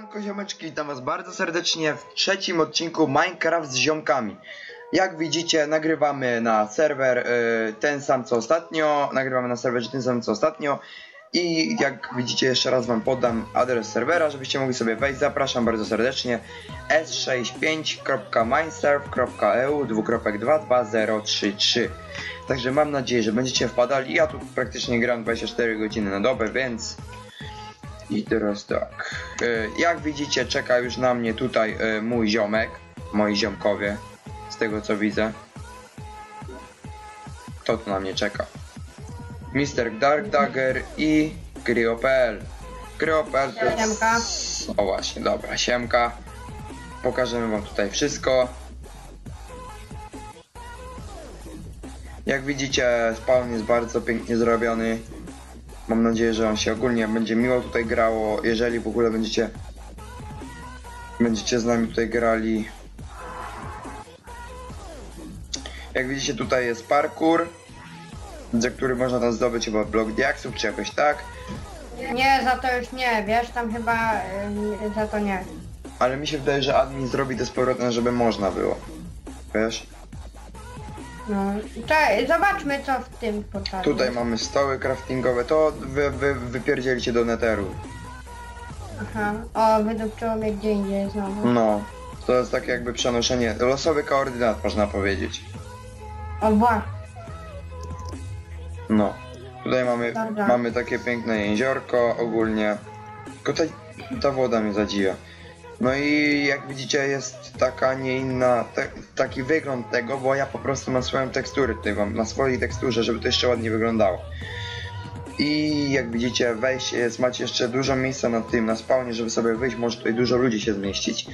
Siemanko ziomeczki, witam was bardzo serdecznie w trzecim odcinku Minecraft z ziomkami. Jak widzicie, nagrywamy na serwer y, ten sam co ostatnio, nagrywamy na serwerze ten sam co ostatnio. I jak widzicie jeszcze raz wam podam adres serwera, żebyście mogli sobie wejść, zapraszam bardzo serdecznie. s65.mineserve.eu 2.22033 Także mam nadzieję, że będziecie wpadali, ja tu praktycznie gram 24 godziny na dobę, więc i teraz tak. E, Jak widzicie, czeka już na mnie tutaj e, mój ziomek, moi ziomkowie, z tego co widzę. To tu na mnie czeka. Mr. Dark Dagger i Cryo.pl. Cryo.pl to jest... O właśnie, dobra, siemka. Pokażemy wam tutaj wszystko. Jak widzicie, spawn jest bardzo pięknie zrobiony. Mam nadzieję, że on się ogólnie będzie miło tutaj grało. Jeżeli w ogóle będziecie będziecie z nami tutaj grali. Jak widzicie, tutaj jest parkour, za który można tam zdobyć chyba blok diaksów, czy jakoś tak. Nie, za to już nie, wiesz, tam chyba y, za to nie. Ale mi się wydaje, że admin zrobi to z powrotem, żeby można było. Wiesz? No, Czekaj, zobaczmy co w tym portalu. Tutaj mamy stoły craftingowe, to wy, wy, wypierdzielicie do neteru. Aha, o, wydupczyło mnie gdzie indziej znowu. No, to jest takie jakby przenoszenie, losowy koordynat można powiedzieć. O, właśnie. No, tutaj mamy, Dobra. mamy takie piękne jeziorko ogólnie. Tylko ta, ta woda mnie zadziwia. No i jak widzicie jest taka nie inna, te, taki wygląd tego, bo ja po prostu mam swoją teksturę tutaj na swojej teksturze, żeby to jeszcze ładnie wyglądało. I jak widzicie wejście jest, macie jeszcze dużo miejsca na tym, na spawnie, żeby sobie wyjść, może tutaj dużo ludzi się zmieścić.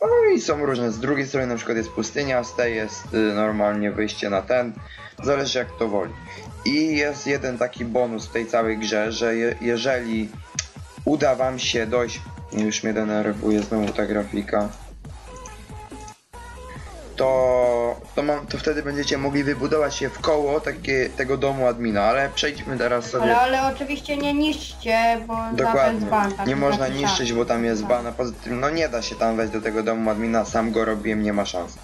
No i są różne, z drugiej strony na przykład jest pustynia, z tej jest y, normalnie wyjście na ten, zależy jak to woli. I jest jeden taki bonus w tej całej grze, że je, jeżeli uda wam się dojść, już mnie denerwuje znowu ta grafika, to, to, mam, to wtedy będziecie mogli wybudować się w koło takie, tego domu admina, ale przejdźmy teraz sobie... Ale, ale oczywiście nie niszczcie, bo Dokładnie. jest ban. tak nie można napisane. niszczyć, bo tam jest Tak. ban, a poza tym no nie da się tam wejść do tego domu admina, sam go robiłem, nie ma szans.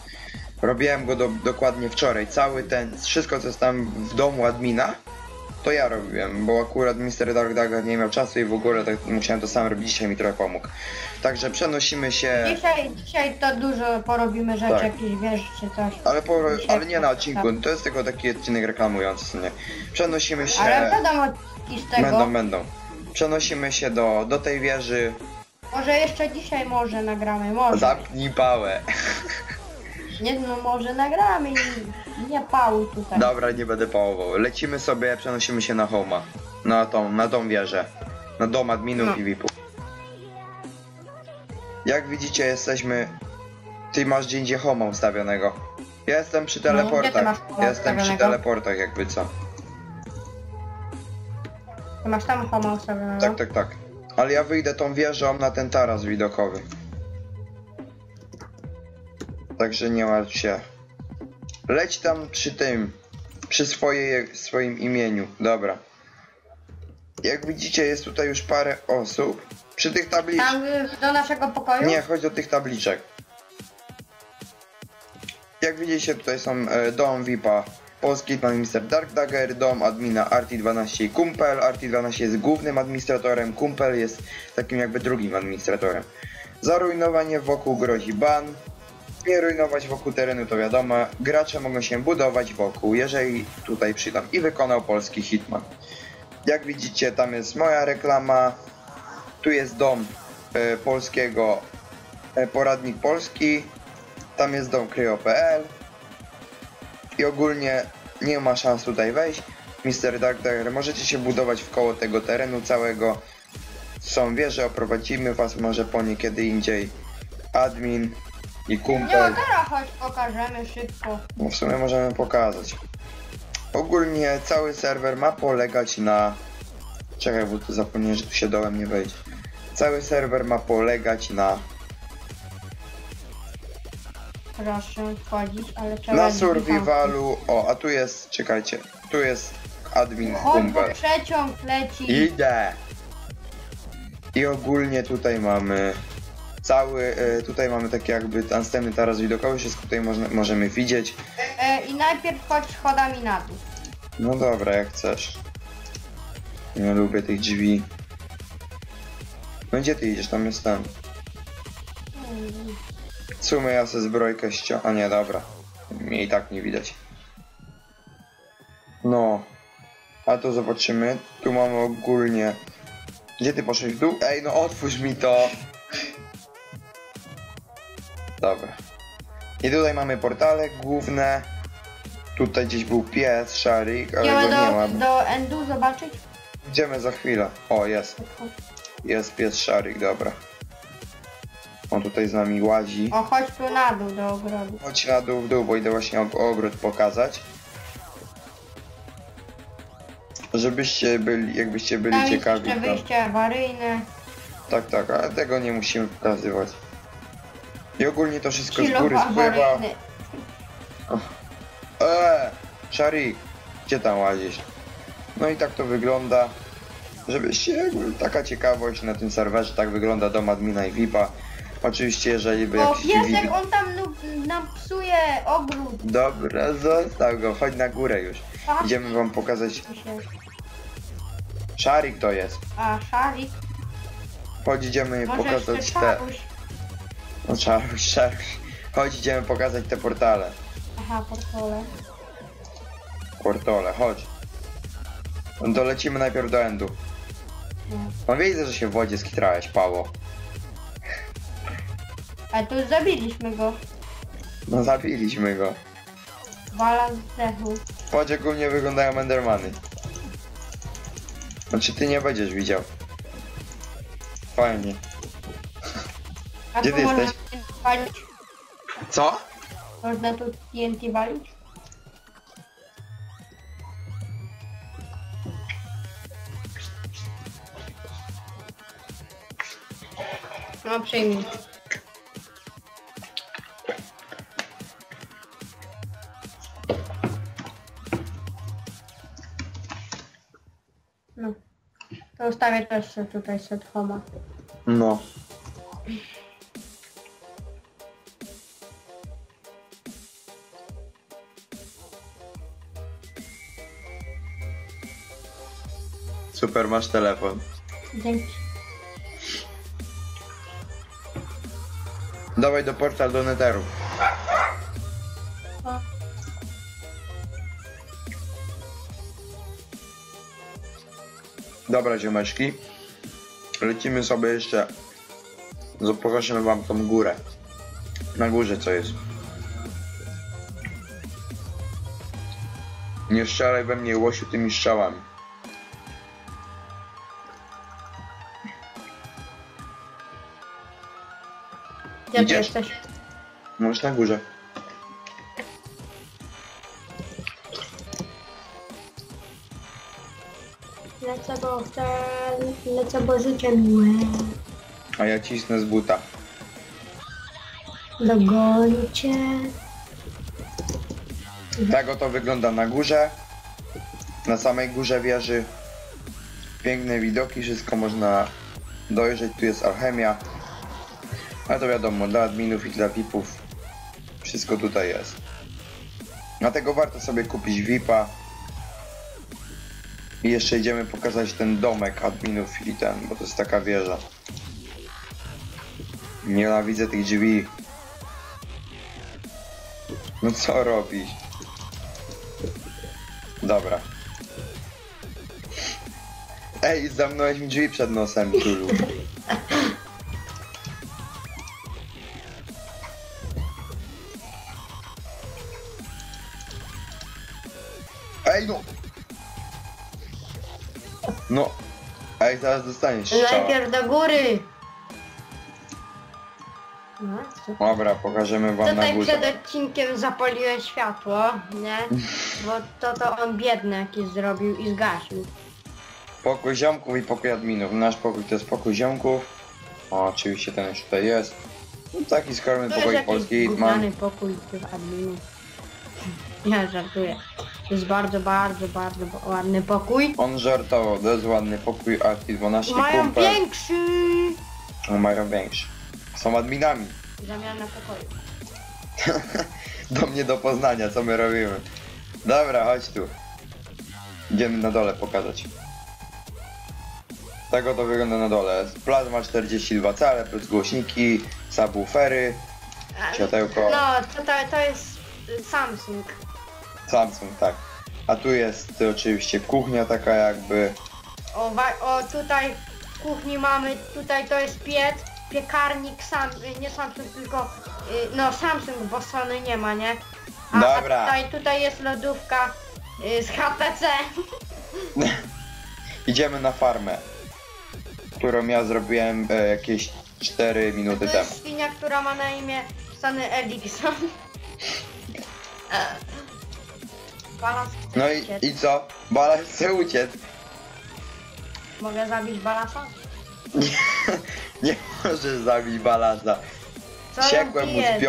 Robiłem go do, dokładnie wczoraj, cały ten, wszystko co jest tam w domu admina, to ja robiłem, bo akurat Mr. Dark Dagger nie miał czasu i w ogóle tak musiałem to sam robić, dzisiaj mi trochę pomógł. Także przenosimy się, Dzisiaj, dzisiaj to dużo porobimy rzeczy, Tak. jakieś wiesz, czy coś. ale, po, Dzisiaj ale nie na odcinku, to jest tylko taki odcinek reklamujący, nie. Przenosimy się... Ale będą odcinki z tego. Będą, będą. Przenosimy się do, do tej wieży. Może jeszcze dzisiaj może nagramy, może. Zamknij pałę. Nie no, może nagramy i nie pałuj tutaj. Dobra, nie będę pałował. Lecimy sobie, przenosimy się na Homa. Na tą, na tą wieżę. Na dom adminów No. i VIP-ów. Jak widzicie, jesteśmy... Ty masz gdzie indziej Homa ustawionego. Ja jestem przy No, gdzie ty teleportach. masz Homa jestem przy ustawionego? teleportach, jakby co. Ty masz tam homo ustawionego? Tak, tak, tak. Ale ja wyjdę tą wieżą na ten taras widokowy. Także nie martw się. Leć tam przy tym. Przy swojej, swoim imieniu. Dobra. Jak widzicie jest tutaj już parę osób. Przy tych tabliczkach. Tam y, do naszego pokoju? Nie, chodź do tych tabliczek. Jak widzicie tutaj są e, dom VIPa Polski pan Mr. Dark Dagger, dom admina Arti12 i Kumpel. Arti12 jest głównym administratorem, Kumpel jest takim jakby drugim administratorem. Za rujnowanie wokół grozi ban. Nie rujnować wokół terenu to wiadomo. Gracze mogą się budować wokół, jeżeli tutaj przydam. I wykonał polski Hitman. Jak widzicie tam jest moja reklama. Tu jest dom e, polskiego e, poradnik polski. Tam jest dom kryo.pl i ogólnie nie ma szans tutaj wejść. Mr. Dark Dagger, możecie się budować w koło tego terenu całego. Są wieże, oprowadzimy was może po nie kiedy indziej. Admin i no kumpel. teraz chodź pokażemy szybko. No w sumie możemy pokazać. Ogólnie cały serwer ma polegać na... Czekaj, bo tu zapomniałem, że tu się dołem nie wejdzie. Cały serwer ma polegać na... Proszę wchodzić, ale trzeba... Na survivalu... O, a tu jest... Czekajcie. Tu jest admin kumpel. przeciąg leci. Idę! I ogólnie tutaj mamy cały, e, tutaj mamy takie jakby następny taras widokowy, wszystko tutaj można, możemy widzieć. E, I najpierw chodź schodami na dół. No dobra, jak chcesz. Nie lubię tych drzwi. No gdzie ty idziesz? Tam jest ten. W sumie ja sobie zbrojkę ścią... A nie, dobra. Mnie i tak nie widać. No. A to zobaczymy. Tu mamy ogólnie... Gdzie ty poszłeś w dół? Ej, no otwórz mi to! Dobra. I tutaj mamy portale główne. Tutaj gdzieś był pies, szarik, ale Idziemy go nie ma. do, do endu zobaczyć? Idziemy za chwilę. O, jest. Jest pies szarik, dobra. On tutaj z nami łazi. O, chodź tu na dół do ogrodu. Chodź na dół w dół, bo idę właśnie og- ogród pokazać. Żebyście byli, jakbyście byli Tam jest ciekawi. jeszcze To... wyjście awaryjne. Tak, tak, ale tego nie musimy pokazywać. I ogólnie to wszystko z góry spływa. Eee, Szarik, gdzie tam łazisz? No i tak to wygląda. Żebyście, taka ciekawość na tym serwerze, tak wygląda dom admina i VIPa. Oczywiście, jeżeli by O, jakiś piesek, VIP... on tam nu- nam psuje ogród. Dobra, zostaw go, chodź na górę już. A, Idziemy wam pokazać... Szarik to jest. A, szarik. Chodź, idziemy Może pokazać jeszcze te... szaruś. No Szaruś, Szaruś. Chodź, idziemy pokazać te portale. Aha, portole. Portale, chodź. No to lecimy najpierw do endu. No. On widzę, że się w wodzie skitrałeś, Pało. Ale tu już zabiliśmy go. No zabiliśmy go. Wala zdechł. Patrz jak u mnie wyglądają Endermany. Znaczy ty nie będziesz widział. Fajnie. A Gdzie ty jesteś? Walić? Co? Można tu TNT walić? No przyjmij. No. To ustawię też tutaj set homa. No. Masz telefon. Dzięki. Dawaj do portal do Netheru. O. Dobra, ziomeczki. Lecimy sobie jeszcze. Pokażemy wam tą górę. Na górze co jest. Nie strzelaj we mnie łosiu tymi strzałami. Gdzie ty Idziesz? jesteś? Możesz na górze. Lecę, bo chcę... Lecę, bo życie miłe. A ja cisnę z buta. Dogonię cię. Tak oto wygląda na górze. Na samej górze wieży. Piękne widoki, wszystko można dojrzeć. Tu jest alchemia. Ale to wiadomo, dla adminów i dla VIPów wszystko tutaj jest. Dlatego warto sobie kupić VIPa. I jeszcze idziemy pokazać ten domek adminów i ten, bo to jest taka wieża. Nienawidzę tych drzwi. No co robisz? Dobra. Ej, zamknąłeś mi drzwi przed nosem, Tulu. Zaraz dostaniesz strzała. Najpierw do góry. No, co? Dobra, pokażemy wam na Tutaj górze. przed odcinkiem zapaliłem światło, nie? Bo to to on biedny jakiś zrobił i zgasił. Pokój ziomków i pokój adminów. Nasz pokój to jest pokój ziomków. O, oczywiście ten już tutaj jest. No, taki skromny To jest pokój jakiś polski. Mam gówniany pokój tych adminów. Nie, żartuję. To jest bardzo, bardzo, bardzo ładny pokój. On żartował, to jest ładny pokój Arti 12 Mają kumpel. większy! No, mają większy. Są adminami. Zamiana pokoju. Do mnie do Poznania, co my robimy. Dobra, chodź tu. Idziemy na dole pokazać. Tak oto wygląda na dole. Plazma 42 cale plus głośniki, subwoofery, Światełko. No, to, to, to jest Samsung. Samsung, tak. A tu jest oczywiście kuchnia taka jakby. O, wa- o tutaj w kuchni mamy, tutaj to jest piec, piekarnik, sam, y, nie Samsung, tylko y, no Samsung, bo Sony nie ma, nie? A, Dobra. a tutaj, tutaj jest lodówka y, z HTC. Idziemy na farmę, którą ja zrobiłem e, jakieś 4 minuty To temu. jest świnia, która ma na imię Sony Ericsson. Chce No uciec. i, i co? Balas chce uciec. Mogę zabić Balasa? Nie, nie możesz zabić balasa. Co Siekłem mu z?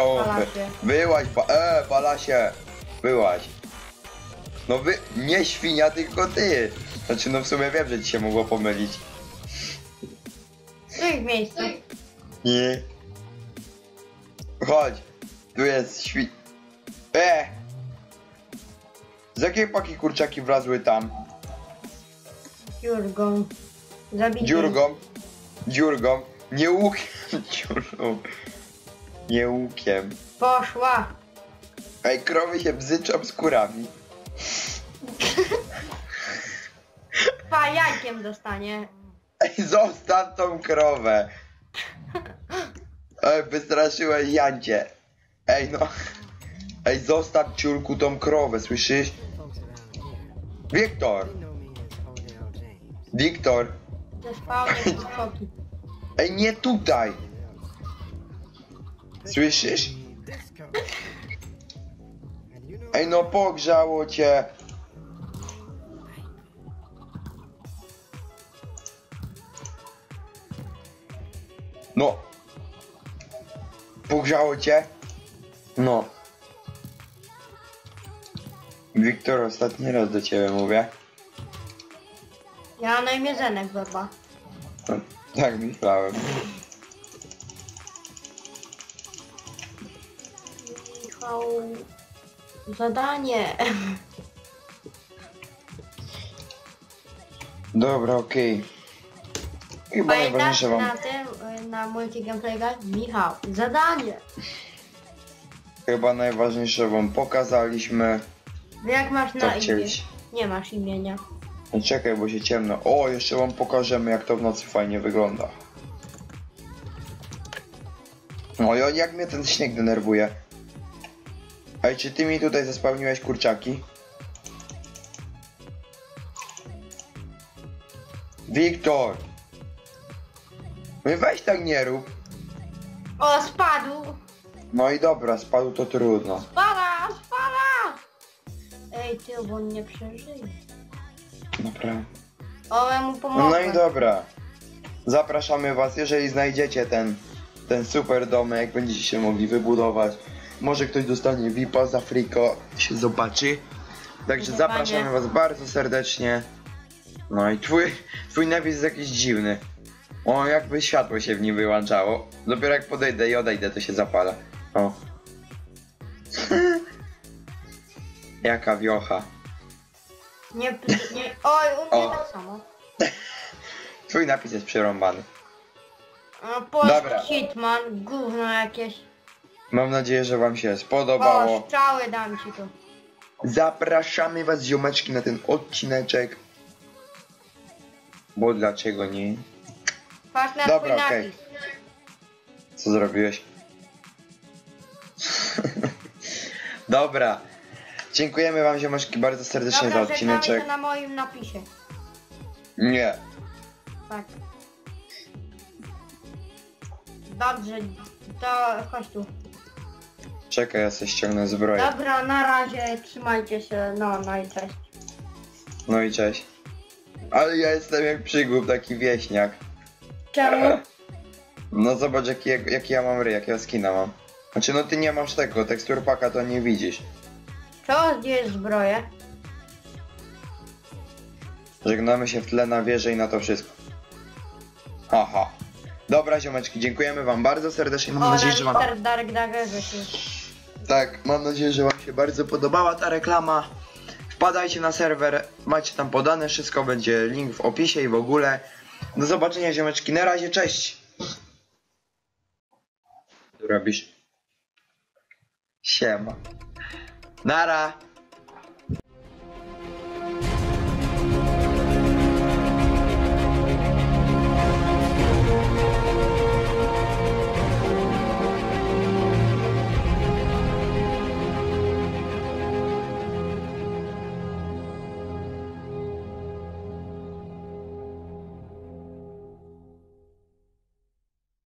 Wyłaź, ba e, balasie. Wyłaź. No wy, nie świnia, tylko ty. Znaczy no w sumie wiem, że ci się mogło pomylić. W których miejscach? Nie. Chodź. Tu jest świ... E! Z jakiej paki kurczaki wlazły tam? Dziurgą. Zabity. Dziurgą. Dziurgą. Nie łukiem. Dziurgą. Nie łukiem. Poszła. Ej, krowy się bzyczą skórami. Pa jajkiem dostanie. Ej, zostaw tą krowę. Ej, wystraszyłeś Jancie. Ej, no. Ej, zostaw ciurku tą krowę, słyszysz? Wiktor! Wiktor! Ej, nie tutaj! Słyszysz? Ej, no pogrzało cię! No. Pogrzało cię? No. Wiktor, ostatni raz do ciebie mówię. Ja na imię Zenek. No, tak myślałem. Michał... Zadanie. Dobra, okej. Chyba Pamiętasz najważniejsze wam... na tym, na multi gameplayach? Michał, zadanie. Chyba najważniejsze wam pokazaliśmy. Jak masz na Tak imię? Nie masz imienia. No czekaj, bo się ciemno. O, jeszcze wam pokażemy, jak to w nocy fajnie wygląda. No i jak mnie ten śnieg denerwuje. Ej, czy ty mi tutaj zespełniłeś kurczaki? Wiktor! No weź tak nie rób. O, spadł! No i dobra, spadł to trudno. Spada, spada! Ej, ty, bo on nie przeżyje. Naprawdę. O, ja mu No pomogę. i dobra. Zapraszamy Was, jeżeli znajdziecie ten, ten super domek, będziecie się mogli wybudować. Może ktoś dostanie VIPa za friko, się zobaczy. Także zapraszamy Was bardzo serdecznie. No i twój, twój napis jest jakiś dziwny. O, jakby światło się w nim wyłączało. Dopiero jak podejdę i odejdę, to się zapala. O. Jaka wiocha. Nie, nie, oj, u mnie O. tak samo. Twój napis jest przerąbany. A, Polski Dobra. hitman, gówno jakieś. Mam nadzieję, że Wam się O, spodobało. strzały dam ci tu. Zapraszamy was ziomeczki na ten odcineczek. Bo dlaczego nie? Patrz na Dobra, twój okej. napis. Co zrobiłeś? Dobra. Dziękujemy wam ziomeczki bardzo serdecznie Dobra, za odcineczek. się na moim napisie. Nie. Tak. Dobrze, to chodź tu. Czekaj, ja sobie ściągnę zbroję. Dobra, na razie, trzymajcie się, no, no i cześć. No i cześć. Ale ja jestem jak przygłup, taki wieśniak. Czemu? No zobacz jaki, jaki ja mam ryj, jakiego skina mam. Znaczy no ty nie masz tego, teksturpaka to nie widzisz. Co? Gdzie jest zbroję? Żegnamy się w tle na wieżę i na to wszystko. Haha. Dobra ziomeczki, dziękujemy wam bardzo serdecznie. Mam O, nadzieję, na że wam... Dark Daggerze się... Tak, mam nadzieję, że wam się bardzo podobała ta reklama. Wpadajcie na serwer, macie tam podane wszystko, będzie link w opisie i w ogóle. Do zobaczenia ziomeczki, na razie, cześć! Co robisz? Siema. Nada.